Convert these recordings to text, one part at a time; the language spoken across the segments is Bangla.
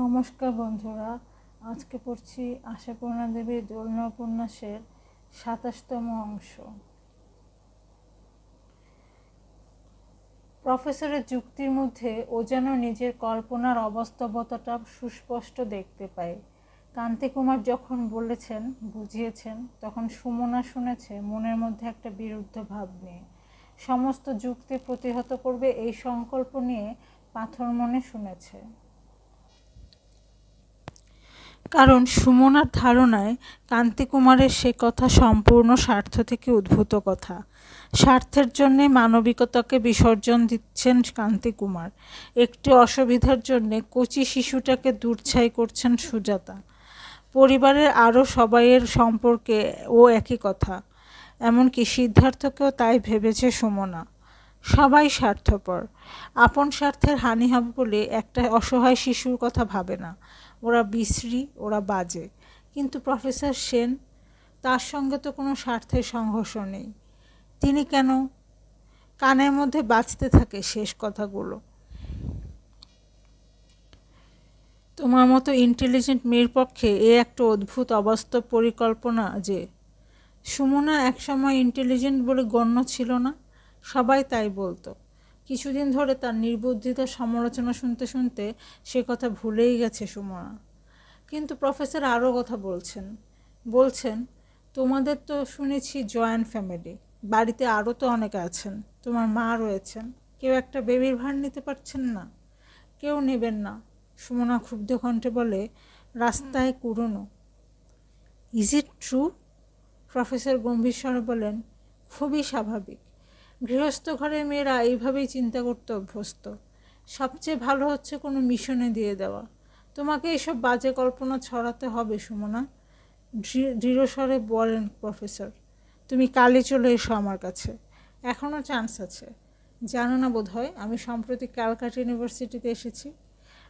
নমস্কার বন্ধুরা, আজকে পড়ছি আশাপূর্ণা দেবীর দোলনা উপন্যাসের সাতাশতম অংশ। প্রফেসরের যুক্তির মধ্যে ও যেন নিজের কল্পনার অবাস্তবতাটা সুস্পষ্ট দেখতে পায়। কান্তিকুমার যখন বলেছেন, বুঝিয়েছেন, তখন সুমনা শুনেছে মনের মধ্যে একটা বিরুদ্ধ ভাব নিয়ে। সমস্ত যুক্তি প্রতিহত করবে এই সংকল্প নিয়ে পাথর মনে শুনেছে। কারণ সুমনার ধারণায় কান্তিকুমারের সে কথা সম্পূর্ণ স্বার্থ থেকে উদ্ভূত কথা। স্বার্থের জন্যে মানবিকতাকে বিসর্জন দিচ্ছেন কান্তিকুমার একটি অসুবিধার জন্যে কচি শিশুটাকে দূরছাই করছেন সুজাতা। পরিবারের আরও সবাইয়ের সম্পর্কে ও একই কথা। এমনকি সিদ্ধার্থকেও তাই ভেবেছে সুমনা। সবাই স্বার্থপর। আপন স্বার্থের হানি হবে বলে একটা অসহায় শিশুর কথা ভাবে না। ওরা বিশ্রী, ওরা বাজে। কিন্তু প্রফেসর সেন, তার সঙ্গে তো কোনো স্বার্থের সংঘর্ষ নেই। তিনি কেন কানের মধ্যে বাঁচতে থাকে শেষ কথাগুলো? তোমার মতো ইন্টেলিজেন্ট মেয়ের পক্ষে এ একটা অদ্ভুত অবাস্তব পরিকল্পনা যে, সুমনা একসময় ইন্টেলিজেন্ট বলে গণ্য ছিল না, সবাই তাই বলতো। কিছুদিন ধরে তার নির্বুদ্ধিতার সমালোচনা শুনতে শুনতে সে কথা ভুলেই গেছে সুমনা। কিন্তু প্রফেসর আরও কথা বলছেন। বলছেন, তোমাদের তো শুনেছি জয়েন্ট ফ্যামিলি, বাড়িতে আরও তো অনেকে আছেন, তোমার মা রয়েছেন। কেউ একটা বেবির ভার নিতে পারছেন না, কেউ নেবেন না। সুমনা ক্ষুব্ধ কণ্ঠে বলে, রাস্তায় কুড়োনো। ইজ ইট ট্রু প্রফেসর গম্ভীর স্বরে বলেন, খুবই স্বাভাবিক। গৃহস্থ ঘরের মেয়েরা এইভাবেই চিন্তা করতে অভ্যস্ত। সবচেয়ে ভালো হচ্ছে কোনো মিশনে দিয়ে দেওয়া। তোমাকে এসব বাজে কল্পনা ছড়াতে হবে, সুমনা। দৃঢ়স্বরে বলেন প্রফেসর, তুমি কালই চলে এসো আমার কাছে। এখনও চান্স আছে। জানো না বোধ হয় আমি সম্প্রতি ক্যালকাটা ইউনিভার্সিটিতে এসেছি।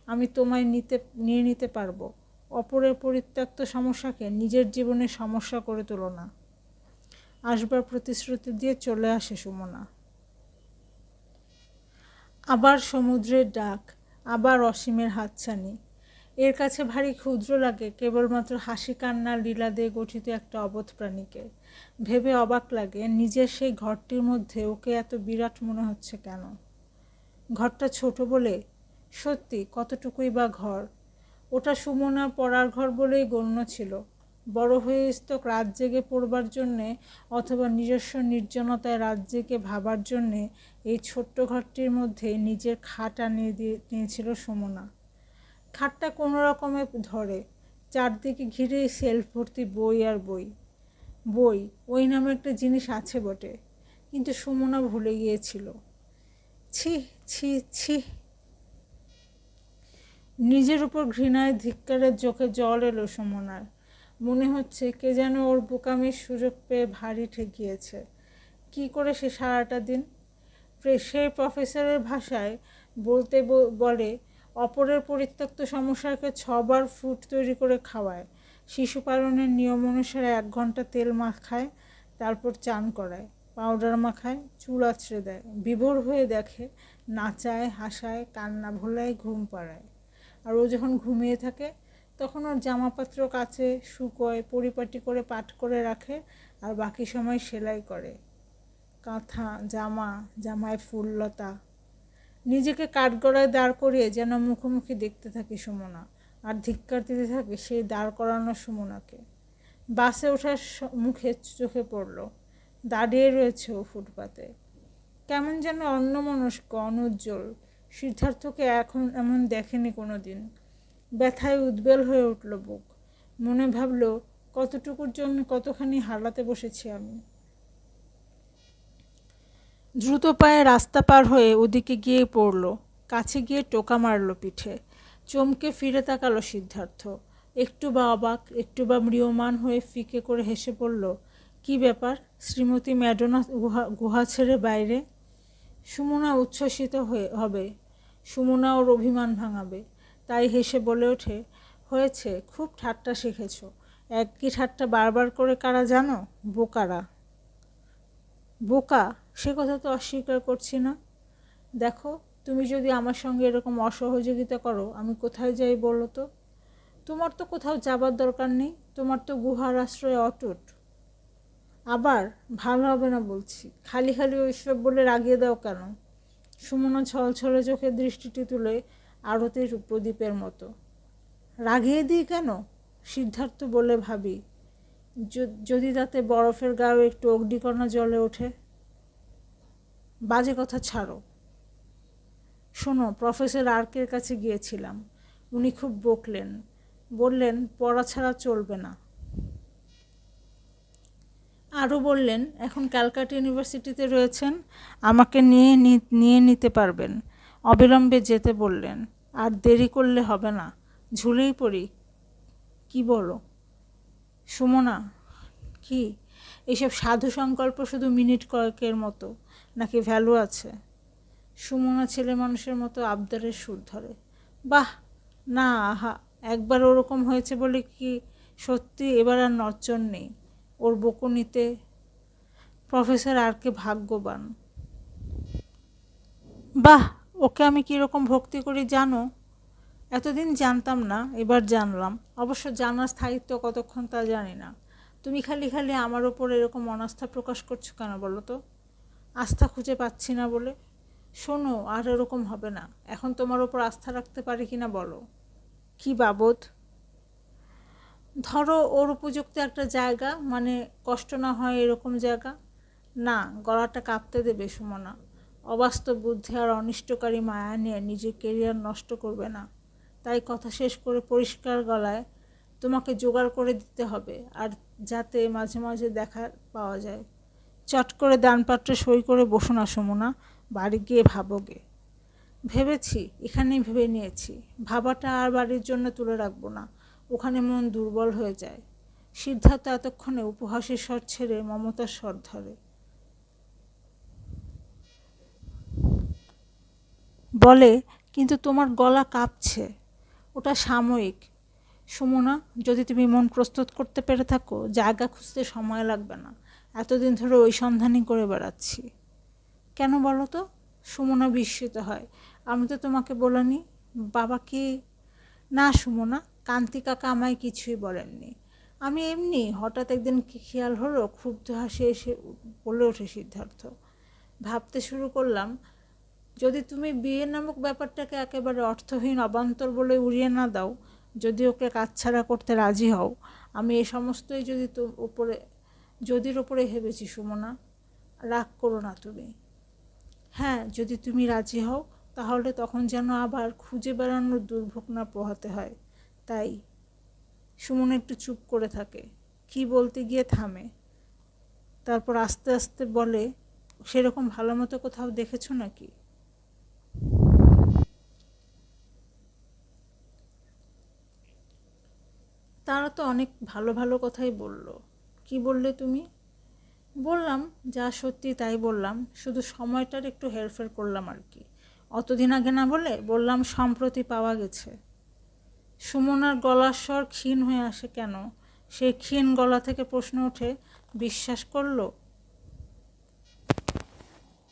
আমি তোমায় নিতে, নিয়ে নিতে পারব। অপরের পরিত্যক্ত সমস্যাকে নিজের জীবনে সমস্যা করে তোলো না। আসবার প্রতিশ্রুতি দিয়ে চলে আসে সুমনা। আবার সমুদ্রের ডাক, আবার অসীমের হাতছানি। এর কাছে ভারী ক্ষুদ্র লাগে, কেবলমাত্র হাসি কান্নার লীলা দিয়ে গঠিত একটা অবোধ প্রাণীকে। ভেবে অবাক লাগে, নিজের সেই ঘরটির মধ্যে ওকে এত বিরাট মনে হচ্ছে কেন? ঘরটা ছোট বলে? সত্যি, কতটুকুই বা ঘর? ওটা সুমনার পড়ার ঘর বলেই গণ্য ছিল। বড় হয়ে স্তক রাত জেগে পড়বার জন্যে অথবা নিজস্ব নির্জনতায় রাত জেগে ভাবার জন্যে এই ছোট্ট ঘরটির মধ্যে নিজের খাট আনিয়ে দিয়ে নিয়েছিল সুমনা। খাটটা কোনো রকমে ধরে, চারদিকে ঘিরে সেলফ ভর্তি বই আর বই। বই, ওই নামে একটা জিনিস আছে বটে, কিন্তু সুমনা ভুলে গিয়েছিল। ছি ছি ছি। নিজের উপর ঘৃণায় ধিক্কারের চোখে জল এলো সুমনার। মনে হচ্ছে কে যেন ওর বোকামির সুযোগ পেয়ে ভারী ঠেকিয়েছে। কি করে সে সারাটা দিন? সেই প্রফেসরের ভাষায় বলতে বলে অপরের পরিত্যক্ত সমস্যাকে ছবার ফ্রুট তৈরি করে খাওয়ায়। শিশু পালনের নিয়ম অনুসারে এক ঘণ্টা তেল মাখায়, তারপর চান করায়, পাউডার মাখায়, চুল আছড়ে দেয়, বিভোর হয়ে দেখে, নাচায়, হাসায়, কান্না ভোলায়, ঘুম পাড়ায়। আর ও যখন ঘুমিয়ে থাকে তখন ওর জামাপত্র কাছে শুকোয়, পরিপাটি করে পাট করে রাখে আর বাকি সময় সেলাই করে। কাঁথা, জামা, জামায় ফুললতা নিজেকে কাঠগড়ায় দাঁড় করিয়ে যেন মুখোমুখি দেখতে থাকি সুমনা আর ধিক্কার দিতে থাকে সেই দাঁড় করানো সুমনাকে। বাসে ওঠার মুখে চোখে পড়ল, দাঁড়িয়ে রয়েছে ও ফুটপাতে। কেমন যেন অন্যমনস্ক, অনুজ্জ্বল, সিদ্ধার্থকে এখন এমন দেখেনি কোনো দিন ব্যথায় উদ্বেল হয়ে উঠল বুক। মনে ভাবল, কতটুকুর জন্য কতখানি হারাতে বসেছি আমি? দ্রুত পায়ে রাস্তা পার হয়ে ওদিকে গিয়ে পড়ল। কাছে গিয়ে টোকা মারল পিঠে। চমকে ফিরে তাকালো সিদ্ধার্থ। একটু বা অবাক, একটু বা ম্রিয়মান হয়ে ফিকে করে হেসে পড়ল, কি ব্যাপার? শ্রীমতী ম্যাডোনা গুহা গুহা ছেড়ে বাইরে? সুমনা উচ্ছ্বসিত হয়ে, হবে। সুমনা ওর অভিমান ভাঙাবে। তাই হেসে বলে ওঠে, হয়েছে, খুব ঠাট্টা শিখেছ। একই ঠাট্টা বারবার করে কারা জানো? বোকারা। বোকা? সে কথা তো অস্বীকার করছি না। দেখো, তুমি যদি আমার সঙ্গে এরকম অসহযোগিতা করো, আমি কোথায় যাই বলো তো? তোমার তো কোথাও যাবার দরকার নেই, তোমার তো গুহার আশ্রয়ে অটুট। আবার ভালো হবে না বলছি, খালি খালি ওইসব বলে রাগিয়ে দাও কেন? সুমনা ছলছলে চোখের দৃষ্টিটি তুলে আরতের প্রদীপের মতো। রাগিয়ে দিই কেন? সিদ্ধার্থ বলে ভাবি যদি তাতে বরফের গায়ে একটু অগ্নিকণা জলে ওঠে। বাজে কথা ছাড়ো। শোনো, প্রফেসর আর্কের কাছে গিয়েছিলাম। উনি খুব বকলেন। বললেন, পড়া ছাড়া চলবে না। আরও বললেন, এখন ক্যালকাটা ইউনিভার্সিটিতে রয়েছেন, আমাকে নিয়ে নিয়ে নিতে পারবেন। অবিলম্বে যেতে বললেন, আর দেরি করলে হবে না। ঝুলেই পড়ি। কি বলো? সুমনা, কি? এইসব সাধু সংকল্প শুধু মিনিট কয়েকের মতো, নাকি ভ্যালু আছে? সুমনা ছেলে মানুষের মতো আবদারের সুর ধরে। বাহ! না, আহা! একবার ওরকম হয়েছে বলে কি সত্যি? এবার আর নড়চড় নেই। ওর বকুনিতে প্রফেসর আর কে ভাগ্যবান? বাহ! ওকে আমি কীরকম ভক্তি করি জানো? এতদিন জানতাম না, এবার জানলাম। অবশ্য জানার স্থায়িত্ব কতক্ষণ তা জানি না। তুমি খালি খালি আমার ওপর এরকম অনাস্থা প্রকাশ করছ কেন বলো তো? আস্থা খুঁজে পাচ্ছি না বলে। শোনো, আর এরকম হবে না। এখন তোমার ওপর আস্থা রাখতে পারি কি না বলো? কি বাবদ? ধরো, ওর উপযুক্ত একটা জায়গা মানে কষ্ট না হয় এরকম জায়গা? না, গলাটা কাঁপতে দেবে সুমনা। অবাস্তব বুদ্ধি আর অনিষ্টকারী মায়া নিয়ে নিজের কেরিয়ার নষ্ট করবে না। তাই কথা শেষ করে পরিষ্কার গলায়, তোমাকে জোগাড় করে দিতে হবে, আর যাতে মাঝে মাঝে দেখা পাওয়া যায়। চট করে দানপাত্রে সই করে বসো না বাড়ি গিয়ে ভাবোগে ভেবেছি, এখানেই ভেবে নিয়েছি। ভাবাটা আর বাড়ির জন্য তুলে রাখব না। ওখানে মন দুর্বল হয়ে যায়। সিদ্ধার্থ এতক্ষণে উপহাসের স্বর ছেড়ে মমতার স্বর ধরে। বলে, কিন্তু তোমার গলা কাঁপছে। ওটা সাময়িক। সুমনা, যদি তুমি মন প্রস্তুত করতে পেরে থাকো, জায়গা খুঁজতে সময় লাগবে না। এতদিন ধরে ওই সন্ধানই করে বেড়াচ্ছি। কেন বলো তো? সুমনা বিস্মিত হয়। আমি তো তোমাকে বলিনি। বাবা কি? না সুমনা, কান্তি কাকা আমায় কিছুই বলেননি। আমি এমনি হঠাৎ একদিন কি খেয়াল হলো, ক্ষুব্ধ হাসি এসে বলে ওঠে সিদ্ধার্থ। ভাবতে শুরু করলাম যদি তুমি বিয়ে নামক ব্যাপারটাকে একেবারে অর্থহীন, অবান্তর বলে উড়িয়ে না দাও, যদি ওকে কাছছাড়া করতে রাজি হও, আমি এ সমস্তই যদি তো উপরে, যদির ওপরে ভেবেছি সুমনা, রাগ করো না তুমি। হ্যাঁ যদি তুমি রাজি হও, তাহলে তখন যেন আবার খুঁজে বেড়ানোর দুর্ভোগ না পোহাতে হয়। তাই সুমন একটু চুপ করে থাকে। কি বলতে গিয়ে থামে? তারপর আস্তে আস্তে বলে, সেরকম ভালো মতো কোথাও দেখেছ নাকি তারা তো অনেক ভালো ভালো কথাই বলল। কি বললে তুমি? বললাম, যা সত্যি তাই বললাম, শুধু সময়টার একটু হেরফের করলাম আর কি। অতদিন আগে না বলে বললাম, সম্প্রতি পাওয়া গেছে। সুমনার গলার স্বর ক্ষীণ হয়ে আসে কেন? সেই ক্ষীণ গলা থেকে প্রশ্ন ওঠে, বিশ্বাস করল?